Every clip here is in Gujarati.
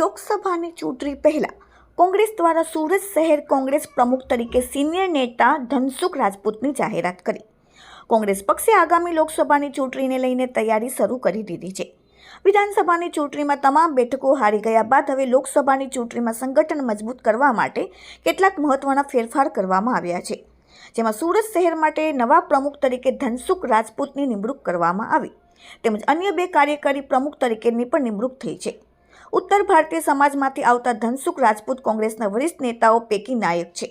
લોકસભાની ચૂંટણી પહેલાં કોંગ્રેસ દ્વારા સુરત શહેર કોંગ્રેસ પ્રમુખ તરીકે સિનિયર નેતા ધનસુખ રાજપૂતની જાહેરાત કરી. કોંગ્રેસ પક્ષે આગામી લોકસભાની ચૂંટણીને લઈને તૈયારી શરૂ કરી દીધી છે. વિધાનસભાની ચૂંટણીમાં તમામ બેઠકો હારી ગયા બાદ હવે લોકસભાની ચૂંટણીમાં સંગઠન મજબૂત કરવા માટે કેટલાક મહત્વના ફેરફાર કરવામાં આવ્યા છે. જેમાં સુરત શહેર માટે નવા પ્રમુખ તરીકે ધનસુખ રાજપૂતની નિમણૂક કરવામાં આવી. તેમજ અન્ય બે કાર્યકારી પ્રમુખ તરીકેની પણ નિમણૂક થઈ છે. ઉત્તર ભારતીય સમાજમાંથી આવતા ધનસુખ રાજપૂત કોંગ્રેસના વરિષ્ઠ નેતાઓ પૈકી નાયક છે.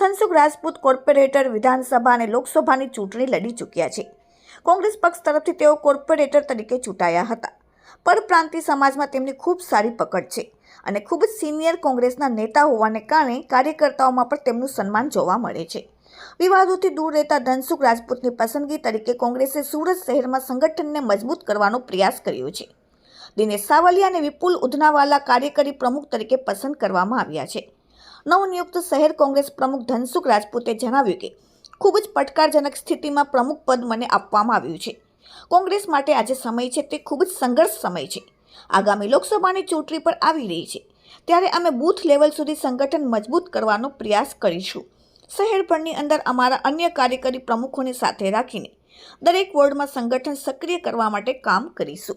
ધનસુખ રાજપૂત કોર્પોરેટર, વિધાનસભા અને લોકસભાની ચૂંટણી લડી ચૂક્યા છે. કોંગ્રેસ પક્ષ તરફથી તેઓ કોર્પોરેટર તરીકે ચૂંટાયા હતા. પરપ્રાંતીય સમાજમાં તેમની ખૂબ સારી પકડ છે અને ખૂબ જ સિનિયર કોંગ્રેસના નેતા હોવાને કારણે કાર્યકર્તાઓમાં પણ તેમનું સન્માન જોવા મળે છે. વિવાદોથી દૂર રહેતા ધનસુખ રાજપૂતની પસંદગી તરીકે કોંગ્રેસે સુરત શહેરમાં સંગઠનને મજબૂત કરવાનો પ્રયાસ કર્યો છે. દિનેશ સાવલિયા અને વિપુલ ઉધનાવાલા કાર્યકારી પ્રમુખ તરીકે પસંદ કરવામાં આવ્યા છે. નવનિયુક્ત શહેર કોંગ્રેસ પ્રમુખ ધનસુખ રાજપૂતે જણાવ્યું કે, ખૂબ જ પડકારજનક સ્થિતિમાં પ્રમુખ પદ મને આપવામાં આવ્યું છે. કોંગ્રેસ માટે આજે સમય છે, તે ખૂબ જ સંઘર્ષ સમય છે. આગામી લોકસભાની ચૂંટણી પર આવી રહી છે. ત્યારે અમે બૂથ લેવલ સુધી સંગઠન મજબૂત કરવાનો પ્રયાસ કરીશું. શહેર પરની અંદર અમારા અન્ય કાર્યકારી પ્રમુખોને સાથે રાખીને દરેક વોર્ડમાં સંગઠન સક્રિય કરવા માટે કામ કરીશું.